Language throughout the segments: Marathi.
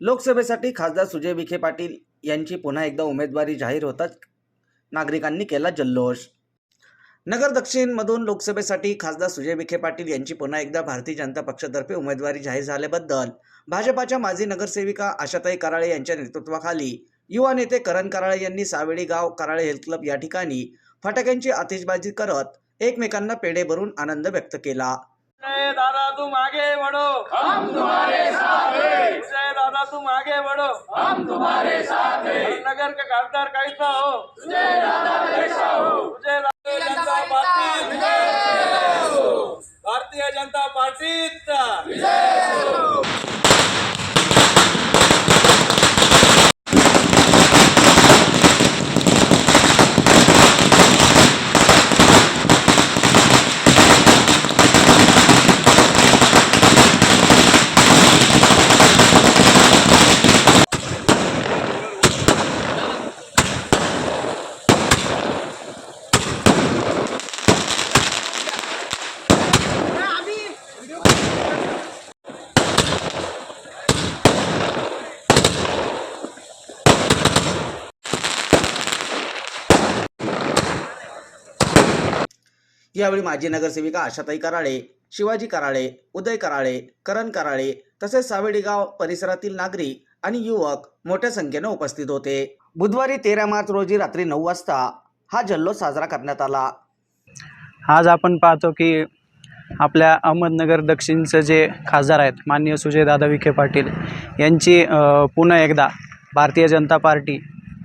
लोकसभेसाठी खासदार सुजय विखे पाटील यांची पुन्हा एकदा उमेदवारी जाहीर होताच नागरिकांनी केला जल्लोष. नगर दक्षिणमधून लोकसभेसाठी खासदार सुजय विखे पाटील यांची पुन्हा एकदा भारतीय जनता पक्षातर्फे उमेदवारी जाहीर झाल्याबद्दल भाजपाच्या माजी नगरसेविका आशाताई कराळे यांच्या नेतृत्वाखाली युवा नेते करण कराळे यांनी सावेडी गाव कराळे हेल्थ क्लब या ठिकाणी फटाक्यांची आतिषबाजी करत एकमेकांना पेढे भरून आनंद व्यक्त केला. दादा तुम आगे तुम आगे बढ़ो हम तुम्हारे साथ हैं. नगर का खासदार कैसा हो. कैसा हो. भारतीय जनता पार्टी. भारतीय जनता पार्टीचा यावेळी माजी नगरसेविका आशाताई कराळे शिवाजी कराळे उदय कराळे करण कराळे तसेच सावेडीगाव परिसरातील नागरिक आणि युवक मोठ्या संख्येने उपस्थित होते. बुधवारी तेरा मार्च रोजी रात्री नऊ वाजता हा जल्लोष साजरा करण्यात आला. आज आपण पाहतो की आपल्या अहमदनगर दक्षिणचं जे खासदार आहेत माननीय सुजयदादा विखे पाटील यांची पुन्हा एकदा भारतीय जनता पार्टी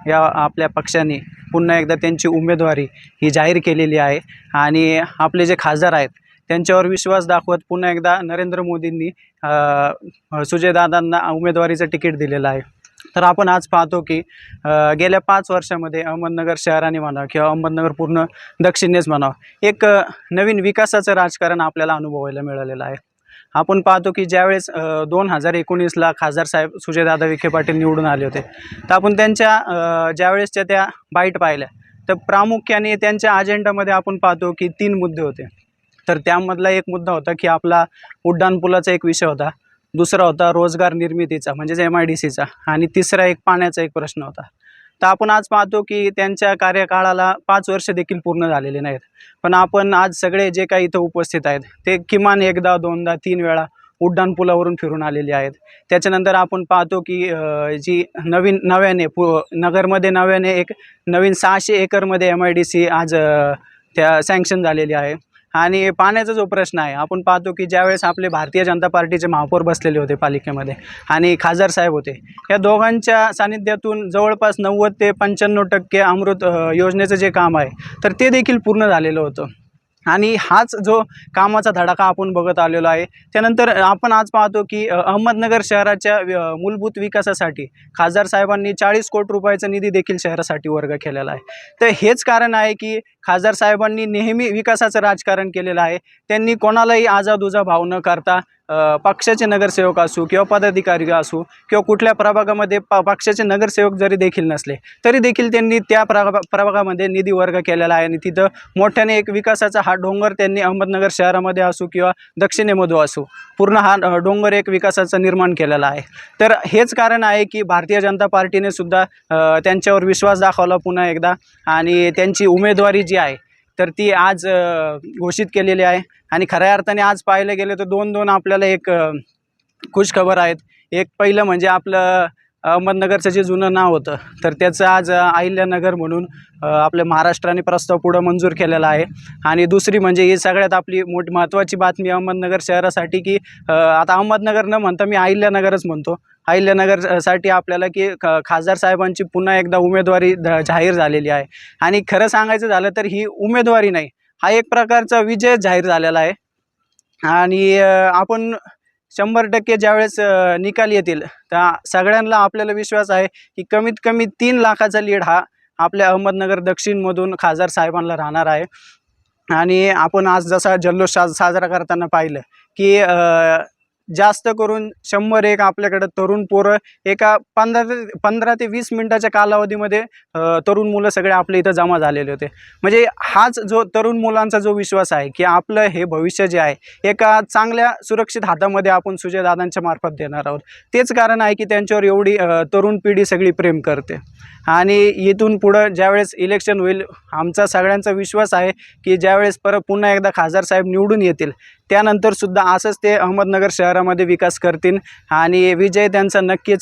या आपल्या पक्षाने पुन्हा एकदा त्यांची उमेदवारी ही जाहीर केलेली आहे. आणि आपले जे खासदार आहेत त्यांच्यावर विश्वास दाखवत पुन्हा एकदा नरेंद्र मोदींनी सुजयदादांना उमेदवारीचं तिकीट दिलेलं आहे. तर आपण आज पाहतो की गेल्या पाच वर्षामध्ये अहमदनगर शहराने म्हणा किंवा अहमदनगर पूर्ण दक्षिणेच म्हणावं एक नवीन विकासाचं राजकारण आपल्याला अनुभवायला मिळालेलं आहे. आपण पाहतो की ज्यावेळेस दोन हजार एकोणीसला खासदार साहेब सुजयदादा विखे पाटील निवडून आले होते तर आपण त्यांच्या ज्यावेळेसच्या त्या बाईट पाहिल्या तर प्रामुख्याने त्यांच्या अजेंडामध्ये आपण पाहतो की तीन मुद्दे होते. तर त्यामधला एक मुद्दा होता की आपला उड्डाणपुलाचा एक विषय होता दुसरा होता रोजगार निर्मितीचा म्हणजेच एम आय डी सीचा आणि तिसरा एक पाण्याचा एक प्रश्न होता. तर आपण आज पाहतो की त्यांच्या कार्यकाळाला पाच वर्ष देखील पूर्ण झालेले नाहीत. पण आपण आज सगळे जे काही इथं उपस्थित आहेत ते किमान एकदा दोनदा तीन वेळा उड्डाणपुलावरून फिरून आलेले आहेत. त्याच्यानंतर आपण पाहतो की जी नवीन नव्याने पु नगरमध्ये नव्याने एक नवीन सहाशे एकरमध्ये एम आय डी सी आज त्या सँक्शन झालेली आहे. आणि पाण्याचा जो प्रश्न आहे आपण पाहतो की ज्यावेळेस आपले भारतीय जनता पार्टीचे महापौर बसलेले होते पालिकेमध्ये आणि खासदार साहेब होते या दोघांच्या सानिध्यातून जवळपास नव्वद ते पंच्याण्णव टक्के अमृत योजनेचं जे काम आहे तर ते देखील पूर्ण झालेलं होतं. आणि हाच जो कामाचा धडाका आपण बघत आलेलो आहे त्यानंतर आपण आज पाहतो की अहमदनगर शहराच्या मूलभूत विकासासाठी खासदार साहेबांनी चाळीस कोटी रुपयाचा निधी देखील शहरासाठी वर्ग केलेला आहे. तर हेच कारण आहे की खासदार साहेबांनी नेहमी विकासाचं राजकारण केलेलं आहे. त्यांनी कोणालाही आजादुजा भाव न करता पक्षाचे नगरसेवक असू किंवा पदाधिकारी असू किंवा कुठल्या प्रभागामध्ये प पक्षाचे नगरसेवक जरी देखील नसले तरी देखील त्यांनी त्या प्रभा प्रभागामध्ये निधी वर्ग केलेला आहे. आणि तिथं मोठ्याने एक विकासाचा हा डोंगर त्यांनी अहमदनगर शहरामध्ये असू किंवा दक्षिणेमध्ये असू पूर्ण हा डोंगर एक विकासाचा निर्माण केलेला आहे. तर हेच कारण आहे की भारतीय जनता पार्टीने सुद्धा त्यांच्यावर विश्वास दाखवला पुन्हा एकदा. आणि त्यांची उमेदवारी जी आहे तर ती आज घोषित केलेली आहे. आणि खऱ्या अर्थाने आज पाहायला गेलं तर दोन दोन आपल्याला एक खुश खुशखबर आहेत. एक पहिलं म्हणजे आपलं अहमदनगरचं जे जुनं नाव होतं तर त्याचं आज अहिल्यानगर म्हणून आपल्या महाराष्ट्राने प्रस्ताव पुढं मंजूर केलेला आहे. आणि दुसरी म्हणजे ही सगळ्यात आपली मोठी महत्त्वाची बातमी अहमदनगर शहरासाठी की आता अहमदनगर न म्हणता मी अहिल्यानगरच म्हणतो. अहिल्यानगरसाठी आपल्याला की ख खासदार साहेबांची पुन्हा एकदा उमेदवारी जाहीर झालेली आहे. आणि खरं सांगायचं झालं तर ही उमेदवारी नाही हा एक प्रकारचा विजय जाहीर झालेला आहे. आणि आपण शंभर टक्के ज्यावेळेस निकाल येतील त्या सगळ्यांना आपल्याला विश्वास आहे की कमीत कमी तीन लाखाचा लीड हा आपल्या अहमदनगर दक्षिणमधून खासदार साहेबांना राहणार आहे. आणि आपण आज जसा जल्लोष साज साजरा करताना पाहिलं की जास्त करून शंभर एक आपल्याकडं तरुण पोरं एका पंधरा ते पंधरा ते वीस मिनटाच्या कालावधीमध्ये तरुण मुलं सगळे आपल्या इथं जमा झालेले होते. म्हणजे हाच जो तरुण मुलांचा जो विश्वास आहे की आपलं हे भविष्य जे आहे एका चांगल्या सुरक्षित हातामध्ये आपण सुजयदादांच्या मार्फत देणार आहोत. तेच कारण आहे की त्यांच्यावर एवढी तरुण पिढी सगळी प्रेम करते. आणि इथून पुढं ज्यावेळेस इलेक्शन होईल आमचा सगळ्यांचा विश्वास आहे की ज्यावेळेस परत पुन्हा एकदा खासदार साहेब निवडून येतील त्यानंतर सुद्धा असंच ते अहमदनगर शहरामध्ये विकास करतील. आणि विजय त्यांचा नक्कीच